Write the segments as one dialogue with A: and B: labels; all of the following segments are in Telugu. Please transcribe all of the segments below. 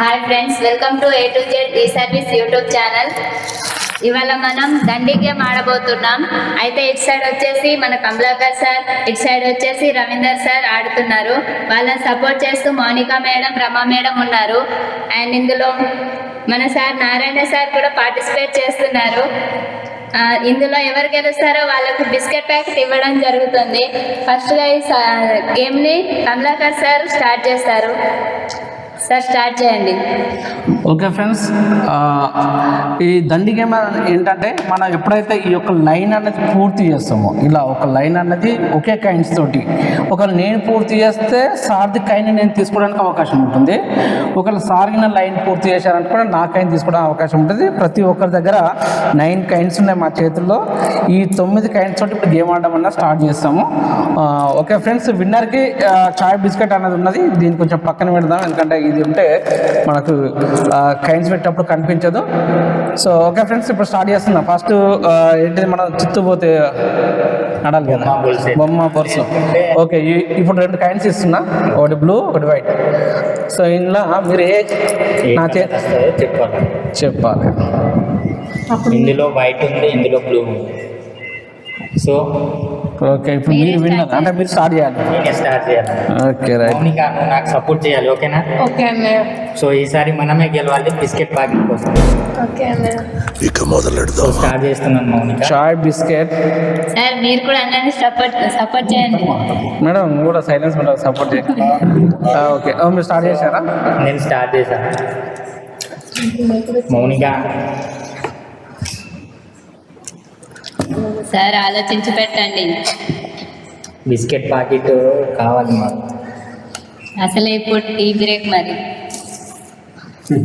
A: Hi friends welcome to A to Z E service YouTube channel. ఇవాళ మనం దండి గేమ్ ఆడబోతున్నాం. అయితే ఇటు సైడ్ వచ్చేసి మన కమలాకర్ సార్ ఇటు సైడ్ వచ్చేసి రవీందర్ సార్ ఆడుతున్నారు. వాళ్ళని సపోర్ట్ చేస్తూ మౌనిక మేడం రమా మేడం ఉన్నారు. అండ్ ఇందులో మన సార్ నారాయణ సార్ కూడా పార్టిసిపేట్ చేస్తున్నారు. ఇందులో ఎవరు గెలుస్తారో వాళ్ళకు బిస్కెట్ ప్యాకెట్ ఇవ్వడం జరుగుతుంది. ఫస్ట్గా ఈ గేమ్ని కమలాకర్ సార్ స్టార్ట్ చేస్తారు. సార్ స్టార్ట్ చేయండి.
B: ఓకే ఫ్రెండ్స్ ఈ దండి గేమ్ ఏంటంటే మనం ఎప్పుడైతే ఈ యొక్క లైన్ అనేది పూర్తి చేస్తామో ఇలా ఒక లైన్ అన్నది ఒకే కైండ్స్ తోటి ఒకవేళ నేను పూర్తి చేస్తే సార్ది కైన్ నేను తీసుకోవడానికి అవకాశం ఉంటుంది. ఒకవేళ సారిన లైన్ పూర్తి చేశారనుకుంటే నా కైన్ తీసుకోవడానికి అవకాశం ఉంటుంది. ప్రతి ఒక్కరి దగ్గర నైన్ కైన్స్ ఉన్నాయి మా చేతుల్లో. ఈ తొమ్మిది కైన్స్ తోటి ఇప్పుడు గేమ్ ఆడడం అన్న స్టార్ట్ చేస్తాము. ఓకే ఫ్రెండ్స్ విన్నర్కి చాయ్ బిస్కెట్ అనేది ఉన్నది. దీన్ని కొంచెం పక్కన పెడదాం ఎందుకంటే ఇది ఉంటే మనకు కైన్స్ పెట్టినప్పుడు కనిపించదు. సో ఓకే ఫ్రెండ్స్ ఇప్పుడు స్టార్ట్ చేస్తున్నాం. ఫస్ట్ ఏంటిది మనం చిత్తు పోతే ఆడాలి కదా?
C: బొమ్మ
B: పర్సు ఓకే ఇప్పుడు రెండు కైన్స్ ఇస్తున్నా. ఒకటి బ్లూ ఒకటి వైట్. సో ఇందులో మీరు ఏ నా
C: చెప్పాలి.
B: చెప్పాలి.
C: ఇందులో వైట్ ఉంది ఇందులో బ్లూ ఉంది. సో
B: ఓకే ఇప్పుడు మీరు విన్నారు అంటే మీరు స్టార్ట్ చేయాలి.
C: నేనే స్టార్ట్ చేయాలి.
B: ఓకే రైట్
C: మౌనిక నువ్వు నాకు సపోర్ట్ చేయాలి ఓకేనా?
D: ఓకే అన్నయ్య
C: సో ఈసారి మనమే గెలవాలి బిస్కెట్ ప్యాకెట్ కోసం.
D: ఓకే అన్నయ్య
E: ఇక మొదలెడదాం.
C: స్టార్ట్ చేస్తున్నాను మౌనిక.
B: చాయ్ బిస్కెట్
A: సార్ మీరు కూడా అందరినీ సపోర్ట్ సపోర్ట్ చేయండి.
B: మేడం నువ్వు కూడా సైలెన్స్ ఉంటావు సపోర్ట్ చేయి. ఆ, ఓకే మీరు స్టార్ట్ చేశారా?
C: నేను స్టార్ట్ చేశాను. మౌనిక
A: సార్ ఆలోచించి పెట్టండి.
C: బిస్కెట్ ప్యాకెట్ కావాలి మాకు.
A: అసలే ఇప్పుడు టీ బ్రేక్ మరి.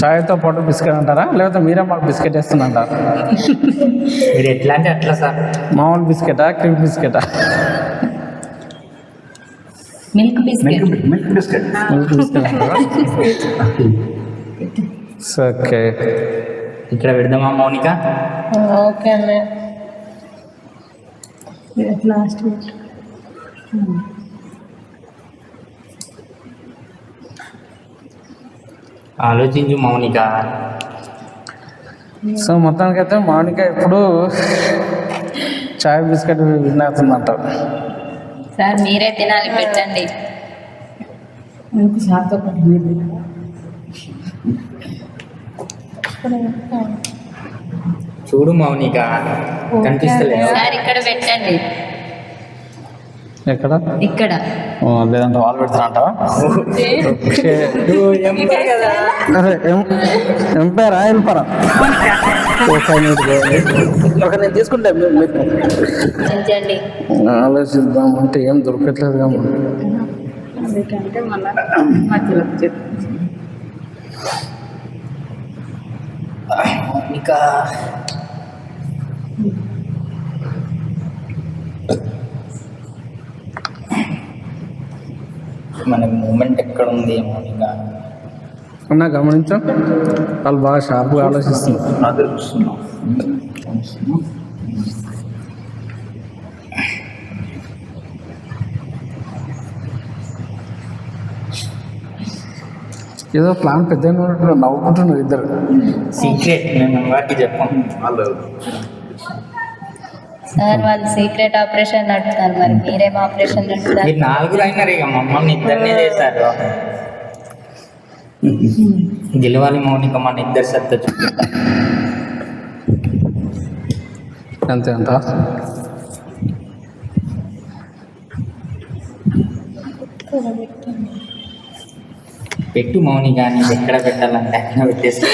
B: చాయ్తో పాటు బిస్కెట్ అంటారా? లేకపోతే మీరే మాకు బిస్కెట్ వేస్తున్నంటారా
C: మీరు ఎట్లా అంటే అట్లా సార్.
B: మామూలు బిస్కెటా cream బిస్కెటా?
A: Milk biscuit.
E: Milk biscuit
B: milk okay.
C: ఇక్కడ పెడదామా మౌనిక?
D: ఓకే అన్నయ్య. లాస్ట్
C: ఆలోచించు మౌనిక.
B: సో మొత్తానికి అయితే మామిడిక ఇప్పుడు చాయ్ బిస్కెట్ విన్ అవుతుందంట
A: సార్ మీరే తినాలి పెట్టండి.
C: చూడు మౌనిక. కనిపిస్తలేదు.
A: సార్ ఇక్కడ పెట్టండి.
B: ఎక్కడ?
A: ఇక్కడ.
B: ఓ, లేదంటే వాళ్ళు పెడతారంట. ఓకే. అరే ఎం ఎంపైరా ఎంపరా? ఓకే నేను తీసుకుంటా ఆలోచిద్దాం అంటే ఏం దొరకట్లేదు
D: ఎందుకంటే మన
C: మూమెంట్ ఎక్కడ ఉంది మౌనిక
B: అన్నా గమనించా. వాళ్ళు బాగా షార్ప్గా ఆలోచిస్తున్నారు.
E: అదే చూస్తున్నాం
B: ఏదో ప్లాన్ పెద్ద నవ్వుకుంటున్నారు ఇద్దరు.
C: సీక్రెట్ మేము వారికి చెప్పాం
E: వాళ్ళు
A: సార్ వాళ్ళు సీక్రెట్ ఆపరేషన్ నడుపుతారు మరి. మీరేం ఆపరేషన్ నడుపుతారు?
C: మీరు నలుగురు అయినారు ఇక మమ్మల్ని ఇద్దరినే చేశారు. గెలవాలి మౌనిక మన ఇద్దరు సత్తా
B: అంతే అంట
C: పెట్టు మౌనిక నీకు ఎక్కడ పెట్టాలంటే అక్కడ పెట్టేసి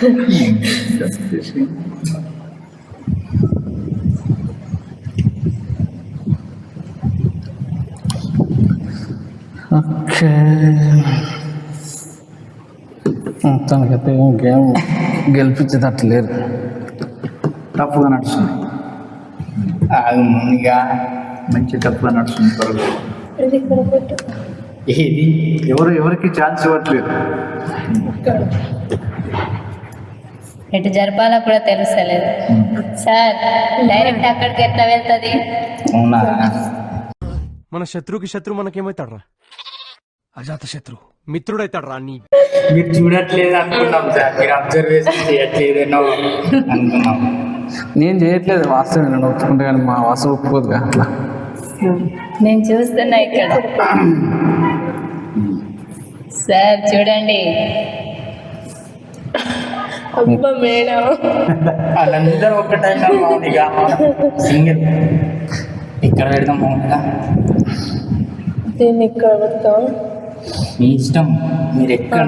B: మొత్తానికైతే గేమ్ గెలిపించేటట్టు లేరు
E: టఫ్గా నడుస్తుంది.
C: ఆగు మౌనిక
E: మంచి టఫ్గా నడుస్తుంది
D: పెట్టు.
C: ఏది?
E: ఎవరు ఎవరికి ఛాన్స్ ఇవ్వట్లేదు?
A: ఎటు జరపాలో కూడా తెలుస్తలేదు. సార్ డైరెక్ట్ అక్కడికి ఎట్లా వెళ్తుంది?
C: అవునా?
F: మన శత్రువుకి శత్రువు మనకేమవుతాడ్రా అజాతశత్రు. మిత్రుడైతాడు రా నీ
C: మీరు చూడట్లేదు అనుకున్నాం సార్ మీరు అబ్జర్వేషన్ చేయట్లేదేనో అనుకున్నాం.
B: నేను చేయట్లేదు వాస్తవం నేను ఒప్పుకుంటే కానీ మా వాస్తవం ఒప్పుకోదుగా అట్లా.
A: నేను చూస్తున్నా ఇక్కడ. సార్ చూడండి.
D: అబ్బా మేడం.
C: వాళ్ళందరూ ఒక్కటైనా మౌనిగా సింగిల్. ఇక్కడ పెడదాం మౌనిగా
D: దీన్ని ఇక్కడ పెడతాం.
C: మీ ఇష్టం. మీరు ఎక్కడ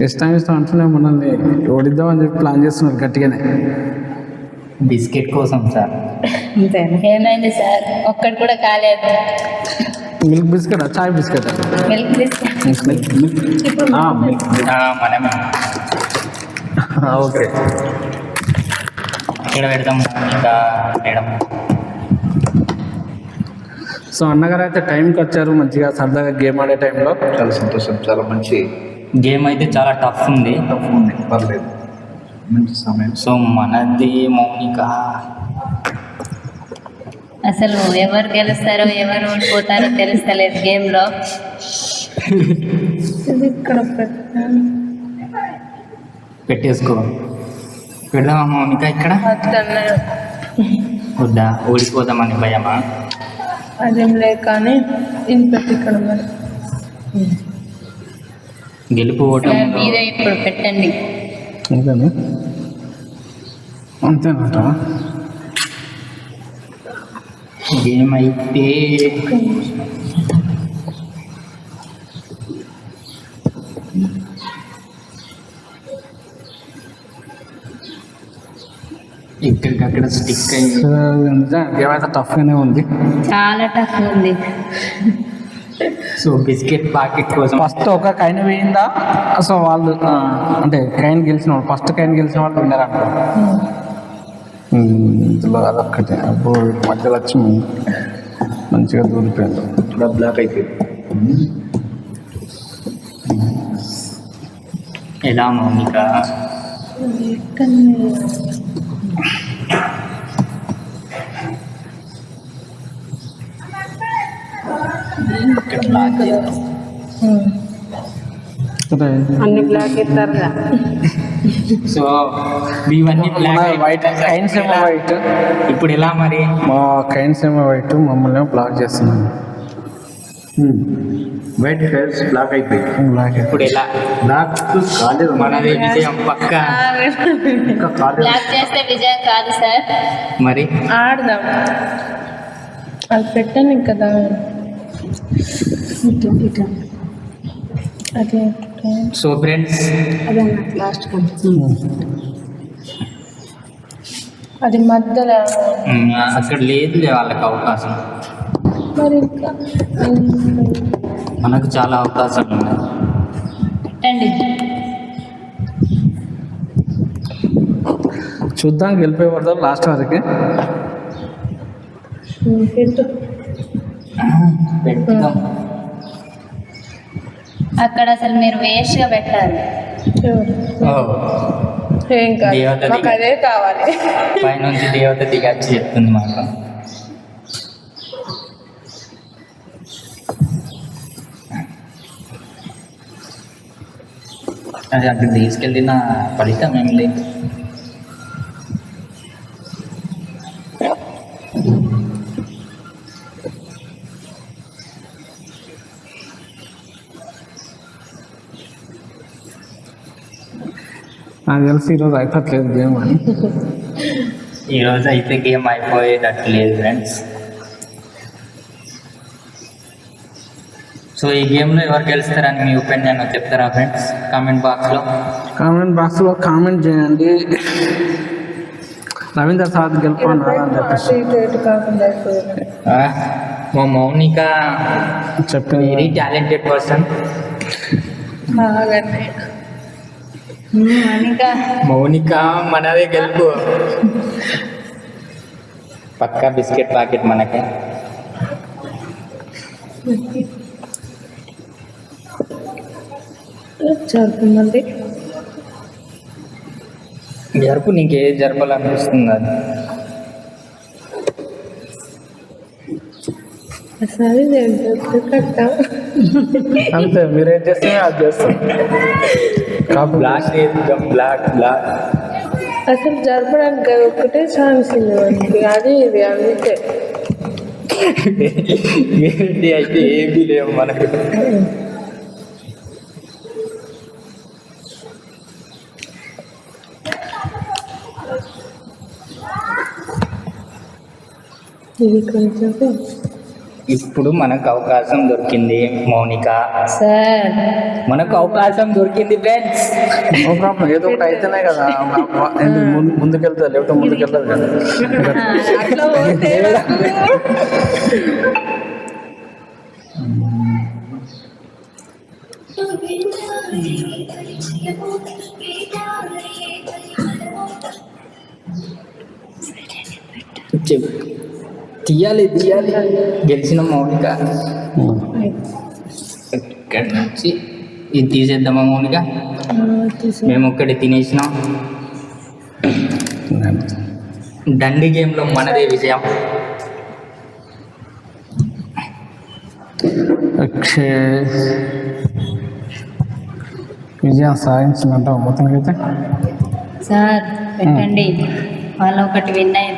B: ఇష్టం ఇష్టం అంటున్నా మనల్ని. ఓడిద్దామని చెప్పి ప్లాన్ చేస్తున్నారు గట్టిగానే.
C: బిస్కెట్ కోసం సార్.
A: ఏమైంది సార్? ఒక్కటి కూడా కాలేదు.
B: Milk biscuit? చాయ్ బిస్కెట్?
A: Milk biscuit.
C: ఆ, మనమే.
B: ఓకే.
C: ఇక్కడ పెడదాం మౌనిక మేడం.
B: సో అన్నగారు అయితే టైంకి వచ్చారు మంచిగా సరదాగా గేమ్ ఆడే టైంలో
E: చాలా సంతోషం చాలా మంచి
C: గేమ్ అయితే చాలా టఫ్ ఉంది.
E: టఫ్ ఉంది. పర్లేదు. మంచి సమయం.
C: సో మనది మౌనిక.
A: అసలు ఎవరు గెలుస్తారో ఎవరు ఓడిపోతారో తెలుస్తలేదు గేమ్లో.
D: ఇది ఇక్కడ పెట్టాం
C: పెట్టేసుకో. పెడదామా మౌనిక ఇక్కడ? వద్దా? ఓడిపోదామని భయమా?
D: అదేం లేదు కానీ ఇక్కడ మరి.
C: గెలుపు ఓటమి
A: మీరే ఇప్పుడు పెట్టండి.
B: అంతేనా అంతేనట?
C: గేమ్ అయితే ఇక్కడికక్కడ స్టిక్ అయింది.
B: అయితే టఫ్గానే ఉంది.
A: చాలా టఫ్ ఉంది.
C: సో బిస్కెట్ ప్యాకెట్ కోసం.
B: ఫస్ట్ ఒక కైన్ వేయిందా సో వాళ్ళు అంటే కైన్ గెలిచిన వాళ్ళు ఫస్ట్ కైన్ గెలిచిన వాళ్ళు విన్నర్? అంటారు ఇందులో అదొక్కటి. అప్పుడు మధ్యలో వచ్చి మంచిగా దూరిపోయింది
E: ఇక్కడ బ్లాక్ అయిపోయింది.
C: ఎలా మౌనిక
D: అన్ని బ్లాక్ ఇస్తారుగా.
C: సో ఇవన్నీ బ్లాక్
B: వైట్ కైన్స్ ఏమో వైట్.
C: ఇప్పుడు ఎలా మరి?
B: మా కైన్స్ ఏమో వైట్ మమ్మల్ని బ్లాక్ చేస్తున్నాను
E: వైట్ హెయిర్స్ బ్లాక్ అయిపోయింది
B: బ్లాక్
C: ఇప్పుడు ఎలా?
E: బ్లాక్ కాలేదు.
C: మనది విజయం పక్క.
E: ఇంకా కాలేదు.
A: బ్లాక్ చేస్తే విజయం కాదు సార్.
C: మరి?
D: ఆడదాం. అది పెట్టాను కదా అదే
C: సో ఫ్రెండ్స్
D: అదే లాస్ట్ అది మధ్యలో.
C: అక్కడ లేదు వాళ్ళకి అవకాశం.
D: మరి ఇంకా
C: మనకు చాలా అవకాశాలు ఉన్నాయి.
A: పెట్టండి.
B: చూద్దాం గెలిపే పడతారు లాస్ట్ వరకు
D: పెట్టు.
C: పెడతాం
A: అక్కడ అసలు మీరు వేస్ట్గా పెట్టారు
C: ఓ,
D: ఏం కాదు.
C: దేవతది.
D: మాకు అదే కావాలి.
C: పైనుంచి దేవత దిగచ్చి చెప్తుంది మాకు. అది అక్కడ తీసుకెళ్ళిన ఫలితం ఏం లేదు.
B: నాకు తెలిసి ఈరోజు అయిపోట్లేదు గేమ్ అని.
C: ఈరోజు అయితే గేమ్ అయిపోయేటట్టు లేదు ఫ్రెండ్స్. సో ఈ గేమ్లో ఎవరు గెలుస్తారని మీ ఒపీనియన్ చెప్తారా ఫ్రెండ్స్? కామెంట్ బాక్స్లో.
B: కామెంట్ బాక్స్లో కామెంట్ చేయండి. రవీంద్ర సార్ అని చెప్పేసి.
D: కాకుండా అయిపోయింది
C: మా మౌనిక
B: చెప్పింది
C: వెరీ టాలెంటెడ్ పర్సన్
A: ఇంకా
C: మౌనిక మనదే గెలుపు. పక్కా బిస్కెట్ ప్యాకెట్ మనకే.
D: జరుపుమంది
C: జరుపు నీకు జరపాలనిపిస్తుంది అది?
D: సరే నేను కట్ట
B: అంతే మీరేం చేస్తే అది చేస్తాం. కాపీ
C: బ్లాక్ చేద్దాం బ్లాక్ బ్లాక్
D: అసలు జరపడానికి అది ఒక్కటే ఛాన్స్ ఉంది మనకి అది ఇది అందుకే
C: ఏంటి అయితే ఏమీ లేవు మనకు
D: ఇది కొంచెం
C: ఇప్పుడు మనకు అవకాశం దొరికింది. మౌనిక.
A: సార్.
C: మనకు అవకాశం దొరికింది ఫ్రెండ్స్.
B: నో ప్రాబ్లం ఏదో ఒకటి అయితేనే కదా. ఎందుకు ముందు ముందుకెళ్తుంది లేకపోతే ముందుకెళ్తుంది కదా.
C: చెప్పు. తీయాలి తీయాలి. గెలిచిన మౌనిక. ఇక్కడి నుంచి ఇది తీసేద్దామా మౌనిక? మేము ఒక్కటి తినేసినాం. దండి గేమ్లో మనదే విజయం.
B: ఓకే విజయం సాధించిందంట మొత్తానికైతే
A: సార్ పెట్టండి. వాళ్ళు ఒకటి విన్ అయింది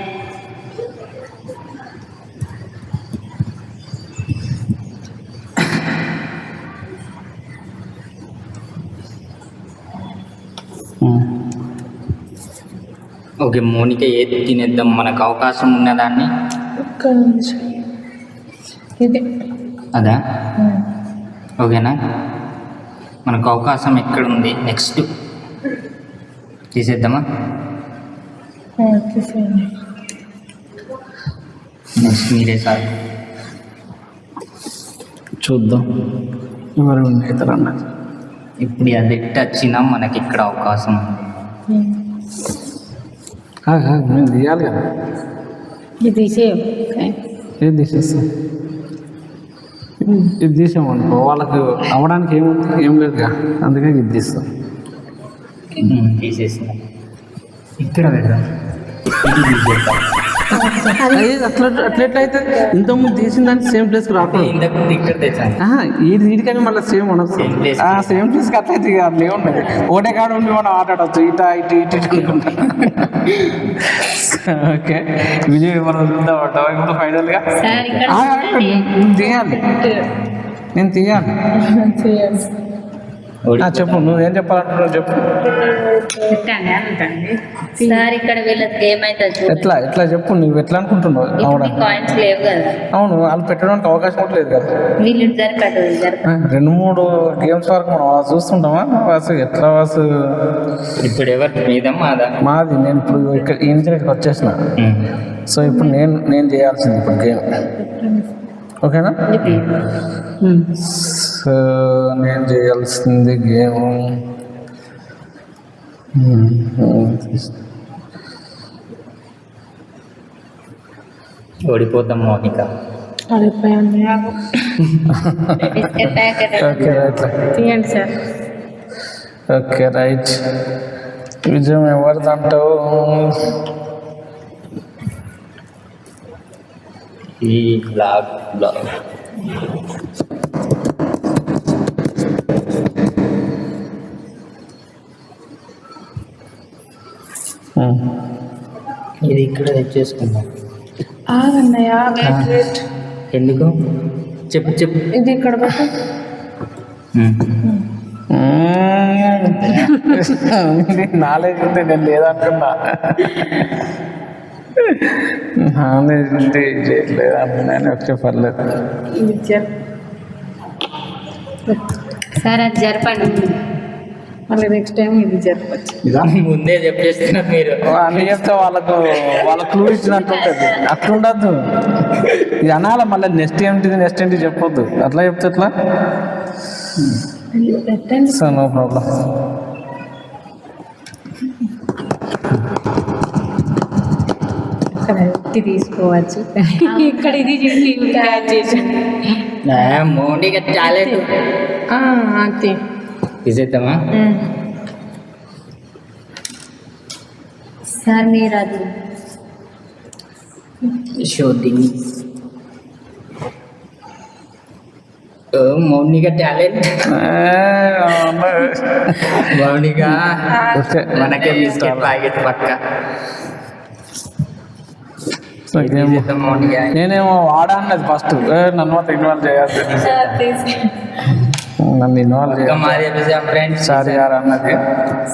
C: ఓకే మౌనిక ఏది తినేద్దాం? మనకు అవకాశం ఉన్నదాన్ని
D: ఒక్క నిమిషం. ఇది.
C: అదా? ఓకేనా? మనకు అవకాశం ఎక్కడ ఉంది నెక్స్ట్. తీసేద్దామా?
D: తీసేయండి.
C: నెక్స్ట్ మీరే సార్.
B: చూద్దాం. ఎవరు అన్నది
C: ఇప్పుడు అది ఎట్టు వచ్చినా మనకి ఇక్కడ అవకాశం ఉంది.
B: మేము తీయాలి కదా
A: ఇది తీసేయ్.
B: ఏది తీసేస్తాం ఇది తీసామనుకో వాళ్ళకి అవ్వడానికి ఏముంది ఏం లేదుగా అందుకే ఇది తీస్తాం.
C: ఉమ్, తీసేసిన ఇక్కడ పెడదాం
B: అట్లెట్లయితే ఇంతకుముందు తీసిన దానికి సేమ్ ప్లేస్కి రాకూడదు.
C: ముందు
B: ఇది వీడికని మళ్ళీ సేమ్ ఉండదు. సేమ్ ప్లేస్కి అట్లయితే ఇక అట్లా ఏముండదు ఒకటే కాడ ఉండి మనం ఆట ఆడవచ్చు ఇట ఇటు ఇటు ఇటు అనుకుంటా ఓకే విజయ్ మనం చూద్దాం
A: చూడండి.
B: నేను తీయాలి. నేను తీయాలి. చెప్పు నువ్వేం చెప్పాలంటున్నావు చెప్పు.
A: పెట్టండి అంటండి సార్ ఇక్కడ వీళ్ళకి ఏమైతుంది చూడండి.
B: ఎట్లా ఎట్లా చెప్పు నువ్వు ఎట్లా అనుకుంటున్నావు
A: ఇప్పుడు
B: అవడానికి
A: కాయిన్స్ లేవు కదా.
B: అవును వాళ్ళు పెట్టడానికి అవకాశం కూడా లేదు కదా.
A: వీళ్ళు
B: రెండు మూడు గేమ్స్ వరకు మనం చూస్తుంటామా? వాసు ఎట్లా వాసు?
C: ఇప్పుడు ఎవరు? మీద మాదా?
B: మాది నేను ఇప్పుడు ఇక్కడ ఈ నుంచి ఇక్కడికి వచ్చేసిన. సో ఇప్పుడు నేను నేను చేయాల్సింది ఇప్పుడు గేమ్ ఓకేనా? నేను చేయాల్సింది గేమ్.
C: ఓడిపోతాం మౌనిక.
B: Okay right. విజయం ఎవరిదంటావు?
C: ఈ బ్లాగ్ బ్లాగ్ ఇది ఇక్కడ తెచ్చేసుకుందాం
D: ఆగన్నయ్య వెయిట్ వెయిట్
C: ఎందుకు? చెప్పు చెప్పు.
D: ఇది ఇక్కడ పెట్టు.
B: నాలెడ్జ్ ఉంది నేను లేదనుకున్నా. నాలెడ్జ్ ఉంది చేయట్లేదు. అనుకున్నాను వచ్చే పర్లేదు.
D: ఇది చెప్
A: సార్ అది జరపండి.
D: మళ్ళీ నెక్స్ట్ టైం ఇది చెప్పచ్చు
C: ముందే చెప్పేస్తున్నారు మీరు.
B: అన్ని చెప్తే వాళ్ళకు వాళ్ళ క్లూ ఇచ్చినట్టు ఉంటుంది. అట్లుండద్దు. ఇది అనాల మళ్ళీ నెక్స్ట్ ఏంటిది నెక్స్ట్ ఏంటి చెప్పొద్దు. అట్లా చెప్తే ఎట్లా? సో నో ప్రాబ్లం
A: తీసుకోవచ్చు. ఇక్కడ ఇది చూసి క్యాచ్ చేసి
C: తీసేద్దామా
A: సార్ మీరు అది
C: షూటింగ్ మౌనిక టాలెంట్. మౌనిక మనకే బిస్కెట్ ప్యాకెట్ పక్క.
B: నేనేమో వాడా అన్నది ఫస్ట్ నన్ను మాత్రం ఇన్వాల్వ్ చేయద్దు నన్ను ఇన్వాల్వ్
C: ఇంకా
B: చేయాలి
C: మాది ఎపిసోడ్ ఫ్రెండ్స్
B: సారీ గారు అన్నది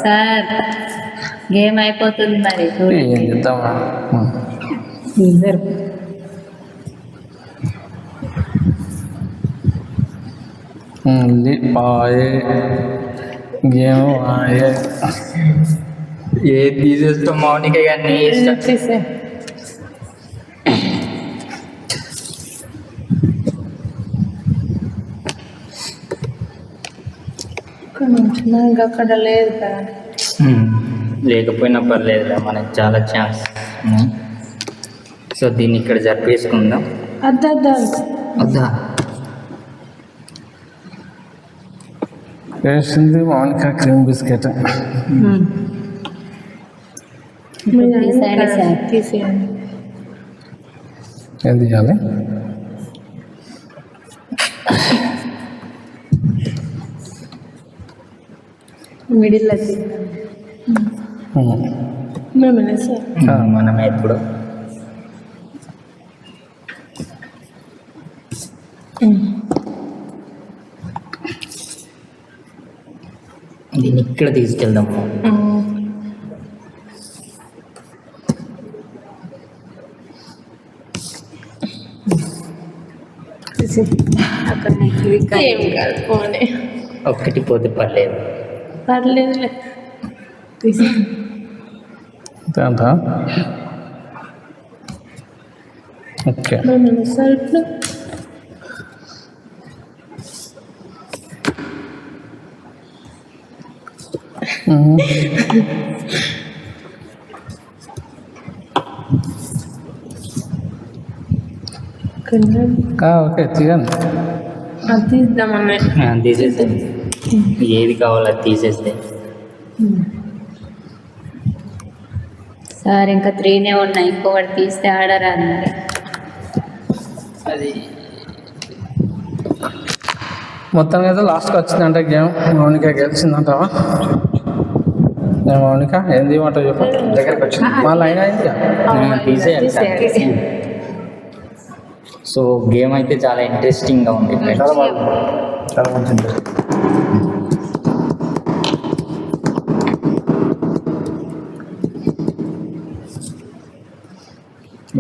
A: సార్ గేమ్ అయిపోతుంది మరి
B: ఏం చేద్దామా ఇది పాయే గేమ్ ఆయే
C: ఏది తీసేస్తాం మౌనిక కానీ ఇష్టం
D: తీసే ఇక్కడ నుంచి మనకి అక్కడ లేదు కదా.
C: హ్మ్. లేకపోయినా పర్లేదు మనకి చాలా ఛాన్స్ సో దీన్ని ఇక్కడ జరిపేసుకుందాం.
D: అద్దద్దా
C: వద్దా
B: వేసింది మౌనిక క్రీమ్ బిస్కెట్. ఏం తీయాలి?
D: మిడిల్
C: మనం ఎప్పుడు దీన్ని ఇక్కడ తీసుకెళ్దాం.
D: అక్కడ
C: ఒక్కటి పోతే పర్లేదు.
D: పర్లేదులే. తీసే
B: అంతే అంట ఓకే
D: మేమేనా సార్ ఇప్పుడు
B: ఉమ్.
D: కింద
B: ఆ, ఓకే
C: ఏది కావాలో అది తీసేస్తే.
A: సార్ ఇంకా త్రీనే ఉన్నాయి. ఇంకొకటి తీస్తే ఆడరాదు మరి.
C: అది
B: మొత్తానికి అయితే లాస్ట్కి వచ్చిందంటే గేమ్. మౌనిక గెలిచిందంటావా? నేను మౌనిక ఏం తీయమంటావు చెప్పు. దగ్గరికి వచ్చింది. మా లైన్ అయింది
C: తీసేయాలి. సో గేమ్ అయితే చాలా ఇంట్రెస్టింగ్గా ఉంది.
E: చాలా చాలా మంచిది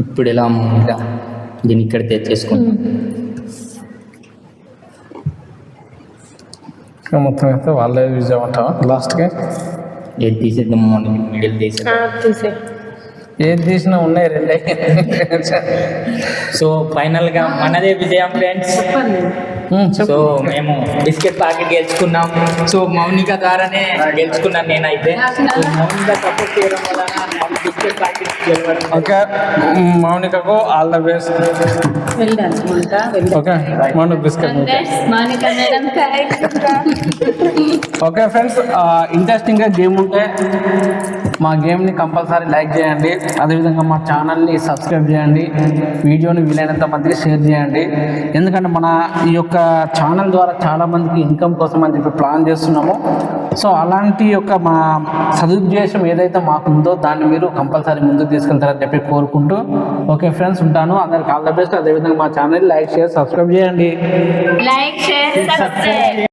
C: ఇప్పుడు ఎలా ఇంకా దీన్ని ఇక్కడ తెచ్చేసుకుంటాం
B: మొత్తం అయితే వాళ్ళే యూజ్ అవ్వమంటావా లాస్ట్కి?
C: ఏది తీసేద్దాం మార్నింగ్ మిడిల్
D: తీసే.
B: ఏది తీసినా ఉన్నాయి రెండే.
C: సో ఫైనల్గా మనదే విజయం ఫ్రెండ్స్.
B: ఉమ్, చెప్పు Hmm,
C: సో మేము బిస్కెట్ ప్యాకెట్ గెలుచుకున్నాం. సో మౌనిక ద్వారానే గెలుచుకున్నాను నేనైతే. మౌనిక సపోర్ట్ చేయడం వల్ల
B: okay మౌనికకు all the best. Okay Mounika biscuit okay
A: Manika madam
B: okay friends ఇంట్రెస్టింగ్గా గేమ్ ఉంటే మా గేమ్ని కంపల్సరీ లైక్ చేయండి. అదేవిధంగా మా ఛానల్ని సబ్స్క్రైబ్ చేయండి. వీడియోని వీలైనంత మందికి షేర్ చేయండి. ఎందుకంటే మన ఈ యొక్క ఛానల్ ద్వారా చాలా మందికి ఇన్కమ్ కోసం అని చెప్పి ప్లాన్ చేస్తున్నాము. సో అలాంటి యొక్క మా సదుద్దేశం ఏదైతే మాకు ఉందో దాన్ని మీరు కంపల్సరీ ముందుకు తీసుకెళ్తారని చెప్పి కోరుకుంటూ. ఓకే ఫ్రెండ్స్ ఉంటాను. అందరికి ఆల్ ద బెస్ట్. అదేవిధంగా మా ఛానల్ లైక్ షేర్ సబ్స్క్రైబ్ చేయండి.
A: Like share subscribe.